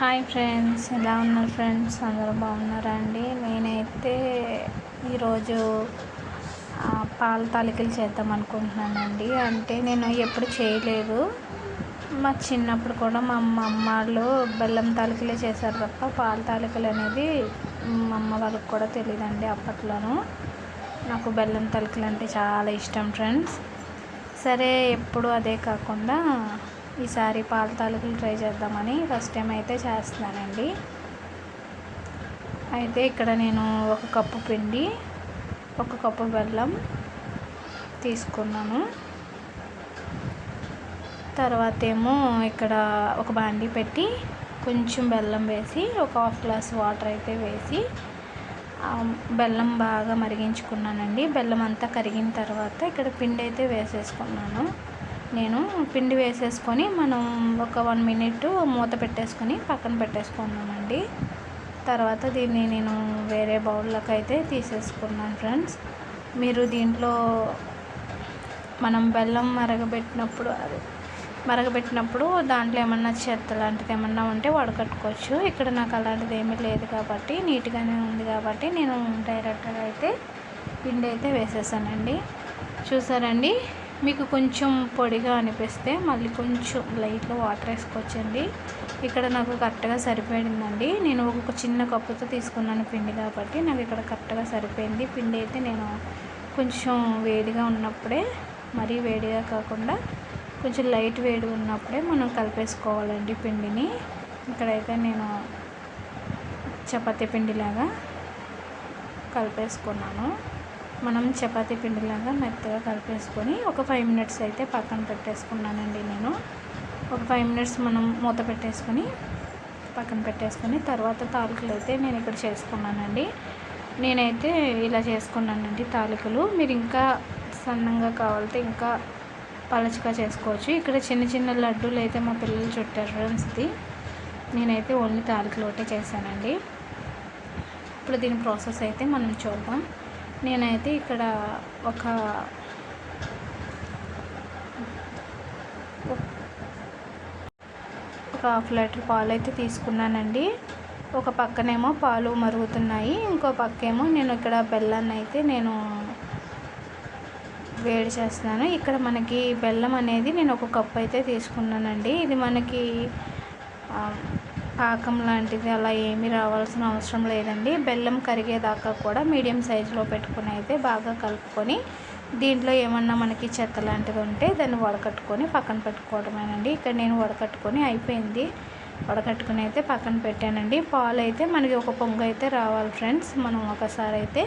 Hi friends ఎలా ఉన్నారు friends? అందరూ బాగున్నారా అండి? నేనైతే ఈరోజు పాల తాలికలు చేద్దాం అనుకుంటున్నానండి. అంటే నేను ఎప్పుడు చేయలేదు. మా చిన్నప్పుడు కూడా మా అమ్మ వాళ్ళు బెల్లం తాలికలే చేశారు తప్ప పాల తాలికలు అనేది మా అమ్మ వాళ్ళకి కూడా తెలియదండి అప్పట్లోనూ. నాకు బెల్లం తాలికలు అంటే చాలా ఇష్టం ఫ్రెండ్స్. సరే ఎప్పుడు అదే కాకుండా ఈసారి పాల తాలూకులు ట్రై చేద్దామని ఫస్ట్ టైం అయితే చేస్తున్నానండి. అయితే ఇక్కడ నేను ఒక కప్పు పిండి ఒక కప్పు బెల్లం తీసుకున్నాను. తర్వాత ఏమో ఇక్కడ ఒక బాండి పెట్టి కొంచెం బెల్లం వేసి ఒక హాఫ్ గ్లాస్ వాటర్ అయితే వేసి బెల్లం బాగా మరిగించుకున్నానండి. బెల్లం అంతా కరిగిన తర్వాత ఇక్కడ పిండి అయితే వేసేసుకున్నాను. నేను పిండి వేసేసుకొని మనం ఒక వన్ మినిట్ మూత పెట్టేసుకొని పక్కన పెట్టేసుకున్నామండి తర్వాత దీన్ని నేను వేరే బౌల్లోకి అయితే తీసేసుకున్నాను ఫ్రెండ్స్. మీరు దీంట్లో మనం బెల్లం మరగబెట్టినప్పుడు అది మరగబెట్టినప్పుడు దాంట్లో ఏమన్నా చెత్త లాంటిది ఏమన్నా ఉంటే వడకట్టుకోవచ్చు. ఇక్కడ నాకు అలాంటిది ఏమీ లేదు కాబట్టి నీట్గానే ఉంది కాబట్టి నేను డైరెక్ట్గా అయితే పిండి అయితే వేసేసానండి. చూసారండి? మీకు కొంచెం పొడిగా అనిపిస్తే మళ్ళీ కొంచెం లైట్గా వాటర్ వేసుకోవచ్చండి. ఇక్కడ నాకు కరెక్ట్గా సరిపోయిందండి. నేను ఒక చిన్న కప్పుతో తీసుకున్నాను పిండి కాబట్టి నాకు ఇక్కడ కరెక్ట్గా సరిపోయింది. పిండి అయితే నేను కొంచెం వేడిగా ఉన్నప్పుడే మరీ వేడిగా కాకుండా కొంచెం లైట్ వేడి ఉన్నప్పుడే మనం కలిపేసుకోవాలండి పిండిని. ఇక్కడైతే నేను చపాతీ పిండిలాగా కలిపేసుకున్నాను. మనం చపాతీ పిండిలాగా మెత్తగా కలిపేసుకొని ఒక ఫైవ్ మినిట్స్ అయితే పక్కన పెట్టేసుకున్నానండి నేను. ఒక ఫైవ్ మినిట్స్ మనం మూత పెట్టేసుకొని పక్కన పెట్టేసుకొని తర్వాత తాలికలు అయితే నేను ఇక్కడ చేసుకున్నానండి. నేనైతే ఇలా చేసుకున్నానండి తాలికలు. మీరు ఇంకా సన్నంగా కావాలంటే ఇంకా పలచగా చేసుకోవచ్చు. ఇక్కడ చిన్న చిన్న లడ్డూలు అయితే మా పిల్లలు చుట్టారు ఫ్రెండ్స్ది నేనైతే ఓన్లీ తాలికలు ఒకటే చేశానండి. ఇప్పుడు దీని ప్రాసెస్ అయితే మనం చూద్దాం. నేనైతే ఇక్కడ ఒక ఒక హాఫ్ లీటర్ పాలు అయితే తీసుకున్నానండి. ఒక పక్కనేమో పాలు మరుగుతున్నాయి. ఇంకో పక్కేమో నేను ఇక్కడ బెల్లాన్ని అయితే నేను వేడి చేస్తున్నాను. ఇక్కడ మనకి బెల్లం అనేది నేను ఒక కప్పు అయితే తీసుకున్నానండి. ఇది మనకి పాకం లాంటిది అలా ఏమీ రావాల్సిన అవసరం లేదండి. బెల్లం కరిగేదాకా కూడా మీడియం సైజులో పెట్టుకుని అయితే బాగా కలుపుకొని దీంట్లో ఏమన్నా మనకి చెత్త లాంటిది ఉంటే దాన్ని వడకట్టుకొని పక్కన పెట్టుకోవడమేనండి. ఇక్కడ నేను వడకట్టుకొని అయిపోయింది. వడకట్టుకుని అయితే పక్కన పెట్టానండి. పాలు అయితే మనకి ఒక పొంగు అయితే రావాలి ఫ్రెండ్స్. మనం ఒకసారి అయితే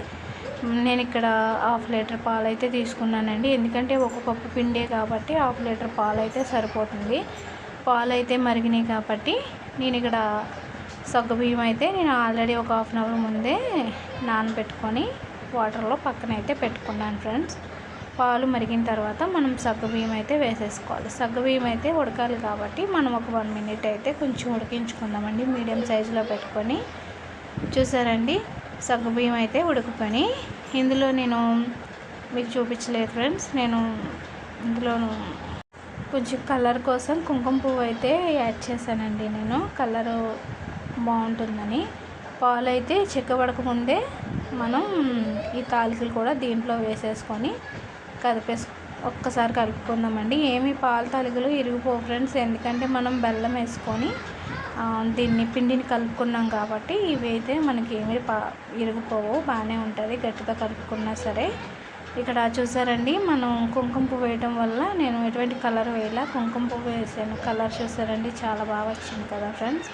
నేను ఇక్కడ హాఫ్ లీటర్ పాలు అయితే తీసుకున్నానండి. ఎందుకంటే ఒక కప్పు పిండే కాబట్టి హాఫ్ లీటర్ పాలు అయితే సరిపోతుంది. పాలు అయితే మరిగినాయి కాబట్టి నేను ఇక్కడ సగ్గుబియ్యం అయితే నేను ఆల్రెడీ ఒక హాఫ్ అన్ అవర్ ముందే నానబెట్టుకొని వాటర్లో పక్కన అయితే పెట్టుకున్నాను ఫ్రెండ్స్. పాలు మరిగిన తర్వాత మనం సగ్గుబియ్యం అయితే వేసేసుకోవాలి. సగ్గుబియ్యం అయితే ఉడకాలి కాబట్టి మనం ఒక వన్ మినిట్ అయితే కొంచెం ఉడికించుకుందామండి. మీడియం సైజులో పెట్టుకొని చూసారండి? సగ్గుబియ్యం అయితే ఉడికిపోయి ఇందులో నేను మీకు చూపించలేదు ఫ్రెండ్స్ నేను ఇందులోను కొంచెం కలర్ కోసం కుంకుమ పువ్వు అయితే యాడ్ చేశానండి నేను. కలరు బాగుంటుందని. పాలు అయితే చిక్కబడకముందే మనం ఈ తాలికలు కూడా దీంట్లో వేసేసుకొని కలిపేసు ఒక్కసారి కలుపుకుందామండి. ఏమి పాల తాలికలు ఇరిగిపో ఫ్రెండ్స్. ఎందుకంటే మనం బెల్లం వేసుకొని దీన్ని పిండిని కలుపుకున్నాం కాబట్టి ఇవి అయితే మనకి ఏమి పా ఇరిగిపోవు. బాగానే ఉంటుంది. గట్టిగా కలుపుకున్నా సరే. ఇక్కడ చూసారండి మనం కుంకుమ పువ్వు వేయడం వల్ల నేను ఎటువంటి కలర్ వేయలా. కుంకుమ పువ్వు వేసాను కలర్ చూసారండి చాలా బాగా వచ్చింది కదా ఫ్రెండ్స్.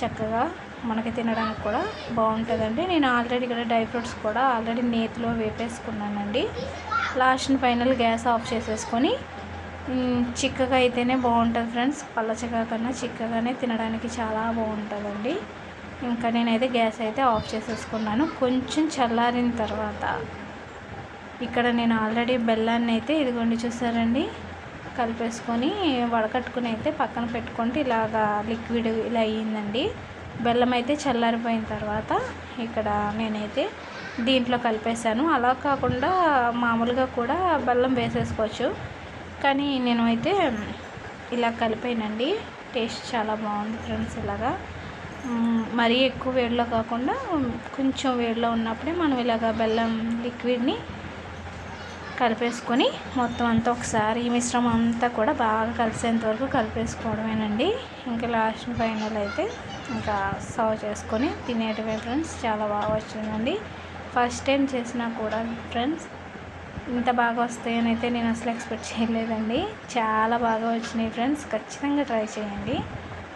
చక్కగా మనకి తినడానికి కూడా బాగుంటుందండి. నేను ఆల్రెడీ ఇక్కడ డ్రై ఫ్రూట్స్ కూడా ఆల్రెడీ నేతిలో వేపేసుకున్నానండి. లాస్ట్ ఫైనల్ గ్యాస్ ఆఫ్ చేసేసుకొని చిక్కగా అయితేనే బాగుంటుంది ఫ్రెండ్స్. పల్లచగా కన్నా చిక్కగానే తినడానికి చాలా బాగుంటుందండి. ఇంకా నేనైతే గ్యాస్ అయితే ఆఫ్ చేసేసుకున్నాను. కొంచెం చల్లారిన తర్వాత ఇక్కడ నేను ఆల్రెడీ బెల్లాన్ని అయితే ఇదిగోండి చూసారండి. కలిపేసుకొని వడకట్టుకుని అయితే పక్కన పెట్టుకుంటే ఇలాగా లిక్విడ్ ఇలా అయ్యిందండి. బెల్లం అయితే చల్లారిపోయిన తర్వాత ఇక్కడ నేనైతే దీంట్లో కలిపేశాను. అలా కాకుండా మామూలుగా కూడా బెల్లం వేసేసుకోవచ్చు. కానీ నేను అయితే ఇలా కలిపానండి. టేస్ట్ చాలా బాగుంది ఫ్రెండ్స్ ఇలాగా. మరీ ఎక్కువ వేడిలో కాకుండా కొంచెం వేడిలో ఉన్నప్పుడే మనం ఇలాగ బెల్లం లిక్విడ్ని కలిపేసుకొని మొత్తం అంతా ఒకసారి ఈ మిశ్రమం అంతా కూడా బాగా కలిసేంత వరకు కలిపేసుకోవడమేనండి. ఇంకా లాస్ట్ ఫైనల్ అయితే ఇంకా సర్వ్ చేసుకొని తినేటివే ఫ్రెండ్స్ చాలా బాగా వచ్చిందండి. ఫస్ట్ టైం చేసినా కూడా ఫ్రెండ్స్ ఇంత బాగా వస్తాయని అయితే నేను అసలు ఎక్స్పెక్ట్ చేయలేదండి. చాలా బాగా వచ్చినాయి ఫ్రెండ్స్ ఖచ్చితంగా ట్రై చేయండి.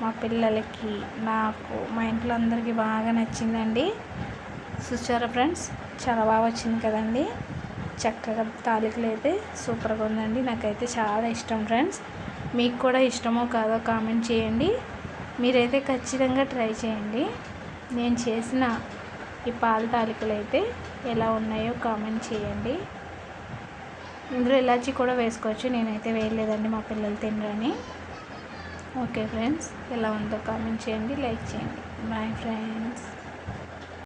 మా పిల్లలకి నాకు మా ఇంట్లో అందరికీ బాగా నచ్చిందండి. చూసారా ఫ్రెండ్స్ చాలా బాగా వచ్చింది కదండి. చక్కగా తాలికలు అయితే సూపర్గా ఉందండి. నాకైతే చాలా ఇష్టం ఫ్రెండ్స్. మీకు కూడా ఇష్టమో కాదో కామెంట్ చేయండి. మీరైతే ఖచ్చితంగా ట్రై చేయండి. నేను చేసిన ఈ పాల తాలికలు అయితే ఎలా ఉన్నాయో కామెంట్ చేయండి. ఇందులో ఇలాచి కూడా వేసుకోవచ్చు. నేనైతే వేయలేదండి మా పిల్లలు తినరని. ఓకే ఫ్రెండ్స్ ఎలా ఉందో కామెంట్ చేయండి లైక్ చేయండి. Bye friends.